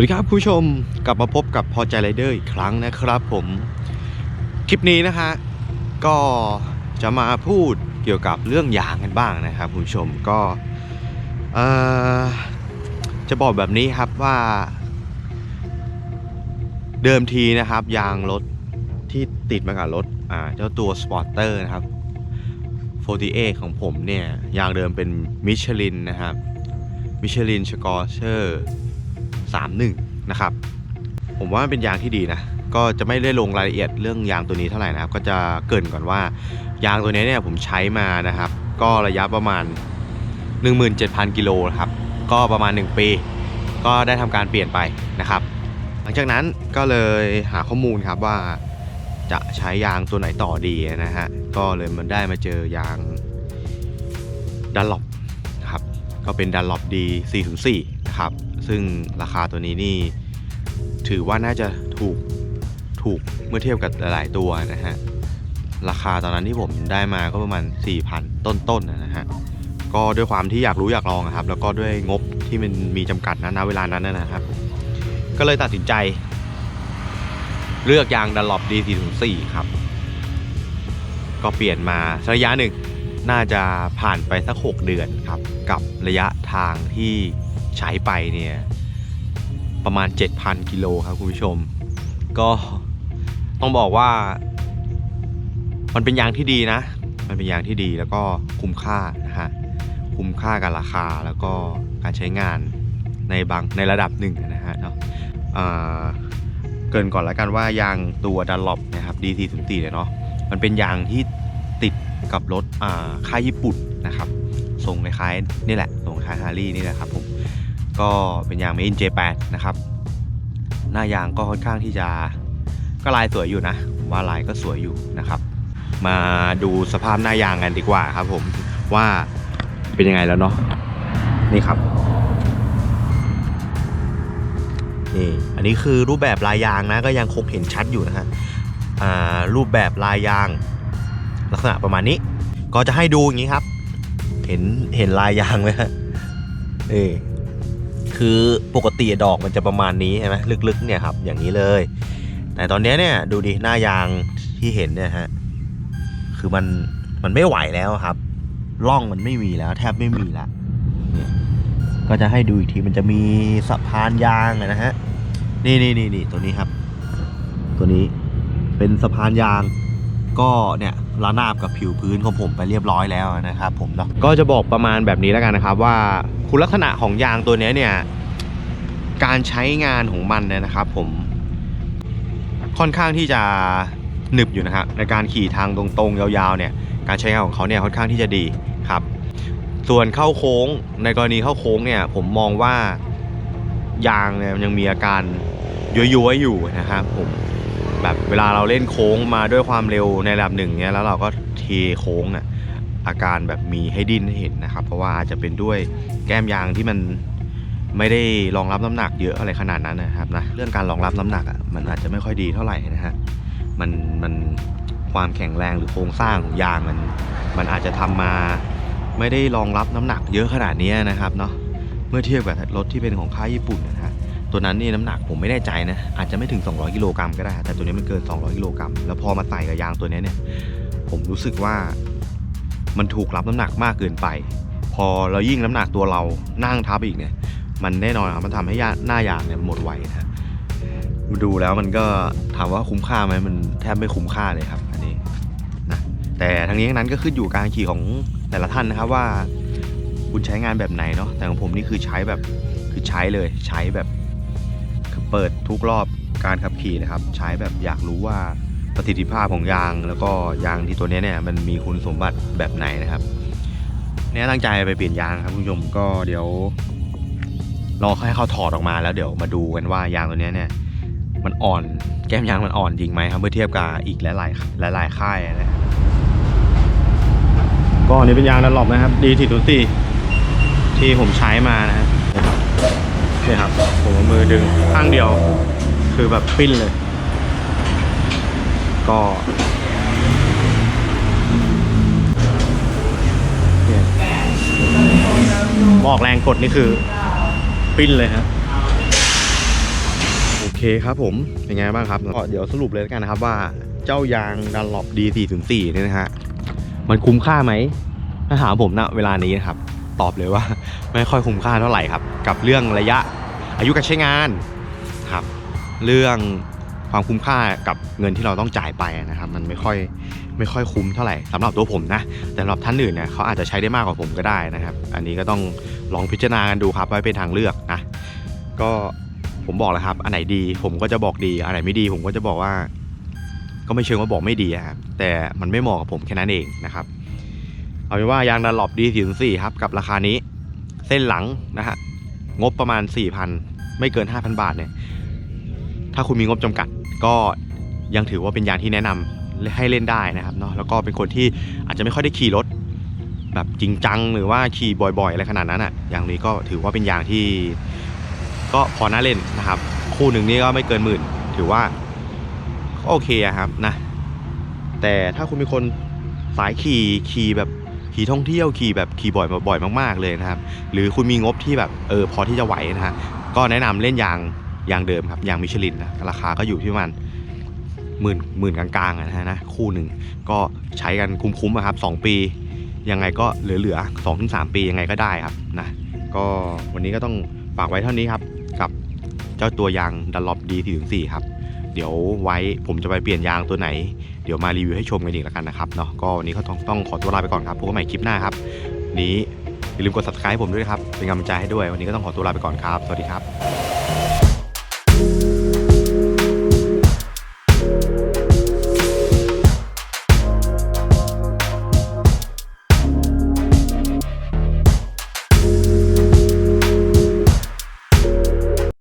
วัสดีครับคุณผู้ชมกลับมาพบกับพอใจไรเดอร์อีกครั้งนะครับผม คลิปนี้นะฮะก็จะมาพูดเกี่ยวกับเรื่องยางกันบ้างนะครับคุณผู้ชมก็จะบอกแบบนี้ครับว่า เดิมทีนะครับ ยางรถที่ติดมากับรถเจ้าตัวสปอร์เตอร์นะครับ 48 ของผมเนี่ย ยางเดิมเป็นมิชลินนะครับมิชลินสกอร์เชอร์ 31 นะครับ ผมว่ามันเป็นยางที่ดีนะ ก็จะไม่ได้ลงรายละเอียดเรื่องยางตัวนี้เท่าไหร่นะครับ ก็จะเกรินก่อนว่ายางตัวนี้เนี่ยผมใช้มานะครับ ก็ระยะประมาณ 17,000 กิโลครับ ก็ประมาณ 1 ปี ก็ได้ทำการเปลี่ยนไปนะครับ หลังจากนั้นก็เลยหาข้อมูลครับว่าจะใช้ยางตัวไหนต่อดีนะฮะ ก็เลยมันได้มาเจอยางดันล o ปครับ ก็เป็นดันล o ปดี404 นะครับ ซึ่งราคาตัวนี้นี่ถือว่าน่าจะถูกถูกเมื่อเทียบกับหลาย ๆ ตัวนะฮะราคาตอนนั้นที่ผมได้มาก็ประมาณ 4,000 ต้นๆนะฮะก็ด้วยความที่อยากรู้อยากลองครับ แล้วก็ด้วยงบที่มันมีจำกัดนะณเวลานั้นนะครับ ก็เลยตัดสินใจ เลือกยางดันลอป D404 ครับ ก็เปลี่ยนมาระยะหนึ่ง น่าจะผ่านไปสัก 6 เดือนครับ กับระยะทางที่ ใช้ไปเนี่ยประมาณ 7,000 กิโลครับคุณผู้ชม ก็ต้องบอกว่า มันเป็นยางที่ดีนะ มันเป็นยางที่ดีแล้วก็คุ้มค่านะฮะคุ้มค่ากับราคาแล้วก็การใช้งานในบางในระดับหนึ่งนะฮะเนาะเกินก่อนแล้วกันว่ายางตัวดันลอปนะครับ DT04 เนี่ยเนาะมันเป็นยางที่ติดกับรถค่ายญี่ปุ่นนะครับทรงคล้ายๆนี่แหละทรงคล้ายฮาร์ลีนี่แหละครับผม ก็เป็นยาง Made in Japan นะครับ หน้ายางก็ค่อนข้างที่จะก็ลายสวยอยู่นะผมว่าลายก็สวยอยู่นะครับ มาดูสภาพหน้ายางกันดีกว่าครับ ผมว่าเป็นยังไงแล้วเนาะนี่ครับนี่อันนี้คือรูปแบบลายยางนะก็ยังคงเห็นชัดอยู่นะฮะอ่ารูปแบบลายยาง ลักษณะประมาณนี้ ก็จะให้ดูอย่างนี้ครับ เห็นเห็นลายยางไหมฮะนี่ คือปกติดอกมันจะประมาณนี้ใช่ไหมลึกๆเนี่ยครับอย่างนี้เลย แต่ตอนนี้เนี่ยดูดิหน้ายางที่เห็นเนี่ยฮะคือมันมันไม่ไหวแล้วครับร่องมันไม่มีแล้ว แทบไม่มีล้วเนี่ก็จะให้ดูอีกทีมันจะมีสะพานยางนะฮะนี่นี่นี่นี่ตัวนี้ครับ ตัวนี้เป็นสะพานยางก็เนี่ย ระนาบกับผิวพื้นของผมไปเรียบร้อยแล้วนะครับผมเนาะก็จะบอกประมาณแบบนี้แล้วกันนะครับ ว่าคุณลักษณะของยางตัวนี้เนี่ยการใช้งานของมันเนี่ยนะครับ ผมค่อนข้างที่จะหนึบอยู่นะครับในการขี่ทางตรงๆ ยาวๆเนี่ยการใช้งานของเขาเนี่ยค่อนข้างที่จะดีครับ ส่วนเข้าโค้งในกรณีเข้าโค้งเนี่ยผมมองว่ายางเนี่ยมันยังมีอาการย้วยๆอยู่นะครับผม แบบเวลาเราเล่นโค้งมาด้วยความเร็วในระดับหนึ่งเนี่ยแล้วเราก็เทโค้งอะอาการแบบมีให้ดิ้นให้เห็นนะครับ เพราะว่าอาจจะเป็นด้วยแก้มยางที่มันไม่ได้รองรับน้ำหนักเยอะอะไรขนาดนั้นนะครับนะเรื่องการรองรับน้ำหนักอะมันอาจจะไม่ค่อยดีเท่าไหร่นะฮะมันมันความแข็งแรงหรือโครงสร้างของยางมันมันอาจจะทำมาไม่ได้รองรับน้ำหนักเยอะขนาดนี้นะครับเนาะเมื่อเทียบกับรถที่เป็นของค่ายญี่ปุ่นนะฮะ ตัวนั้นนี่น้ำหนักผมไม่แน่ใจนะ อาจจะไม่ถึง 200 กิโลกรัมก็ได้ แต่ตัวนี้มันเกิน 200 กิโลกรัมแล้วพอมาใส่กับยางตัวนี้เนี่ย ผมรู้สึกว่ามันถูกรับน้ำหนักมากเกินไป พอเรายิ่งน้ำหนักตัวเรานั่งทับอีกเนี่ย มันแน่นอนครับมันทำให้ยาหน้ายางเนี่ยหมดไวนะดูแล้วมันก็ถามว่าคุ้มค่าไหมมันแทบไม่คุ้มค่าเลยครับ อันนี้นะแต่ทั้งนี้ทั้งนั้นก็ขึ้นอยู่การขี่ของแต่ละท่านนะครับว่า คุณใช้งานแบบไหนเนาะแต่ของผมนี่คือใช้แบบคือใช้เลยใช้แบบ เปิดทุกรอบการขับขี่นะครับ ใช้แบบอยากรู้ว่าประสิทธิภาพของยาง แล้วก็ยางที่ตัวนี้เนี่ยมันมีคุณสมบัติแบบไหนนะครับเนี่ยตั้งใจไปเปลี่ยนยางครับคุณผู้ชมก็เดี๋ยวรอให้เขาถอดออกมาแล้วเดี๋ยวมาดูกันว่ายางตัวนี้เนี่ยมันอ่อนแก้มยางมันอ่อนจริงไหมครับเมื่อเทียบกับอีกหลายๆหลายๆค่ายนะก็อันนี้เป็นยางดันหลบนะครับดีที่ตุตีที่ผมใช้มานะ นี่ครับผมมือดึงข้างเดียว คือแบบปิ้นเลย ก็เนี่ยบอกแรงกดนี่คือปิ้นเลยครับเคครับผม เป็นไงบ้างครับก็เดี๋ยวสรุปเลยกันนะครับว่าเจ้ายางดันหลบ D404 เนี่ยนะฮะ มันคุ้มค่าไหมถ้าถามผมนะเวลานี้นะครับ ตอบเลยว่า ไม่ค่อยคุ้มค่าเท่าไหร่ครับ กับเรื่องระยะอายุการใช้งานครับ เรื่องความคุ้มค่ากับเงินที่เราต้องจ่ายไปนะครับ มันไม่ค่อยไม่ค่อยคุ้มเท่าไหร่สำหรับตัวผมนะ แต่สำหรับท่านอื่นเนี่ยเขาอาจจะใช้ได้มากกว่าผมก็ได้นะครับ อันนี้ก็ต้องลองพิจารณากันดูครับไว้เป็นทางเลือกนะก็ผมบอกแล้วครับ อันไหนดีผมก็จะบอกดี อันไหนไม่ดีผมก็จะบอกว่า ก็ไม่เชิงว่าบอกไม่ดีอะครับแต่มันไม่เหมาะกับผมแค่นั้นเองนะครับ เอาเป็นว่ายางดันหลบดีสี่ครับกับราคานี้ เส้นหลังนะฮะงบประมาณ4,000ไม่เกิน5,000บาทเนี่ย ถ้าคุณมีงบจำกัด ก็ยังถือว่าเป็นยางที่แนะนำให้เล่นได้นะครับเนาะแล้วก็เป็นคนที่อาจจะไม่ค่อยได้ขี่รถ แบบจริงจังหรือว่าขี่บ่อยๆอะไรขนาดนั้นอะอย่างนี้ก็ถือว่าเป็นยางที่ ก็พอน่าเล่นนะครับ คู่หนึ่งนี่ก็ไม่เกินหมื่น ถือว่าก็โอเคครับนะ แต่ถ้าคุณเป็นคนสายขี่ขี่แบบ ขี่ท่องเที่ยวขี่แบบขี่บ่อยบ่อยมากๆเลยนะครับหรือคุณมีงบที่แบบเออพอที่จะไหวนะฮะก็แนะนำเล่นยางยางเดิมครับยางมิชลินนะราคาก็อยู่ที่ประมาณหมื่นหมื่นกลางๆนะฮะนะคู่หนึ่งก็ใช้กันคุ้มๆอะครับสองปี ยังไงก็เหลือๆสองถึงสามปียังไงก็ได้ครับนะก็วันนี้ก็ต้องฝากไว้เท่านี้ครับกับเจ้าตัวยางดันลอปดีถึงสี่ครับ เดี๋ยวไว้ผมจะไปเปลี่ยนยางตัวไหน เดี๋ยวมารีวิวให้ชมกันอีกแล้วกันนะครับเนาะก็วันนี้ก็ต้องต้องขอตัวลาไปก่อนครับพบกันใหม่คลิปหน้าครับนี้อย่าลืมกด subscribe ผมด้วยนะครับเป็นกำลังใจให้ด้วยวันนี้ก็ต้องขอตัวลาไปก่อนครับ สวัสดีครับ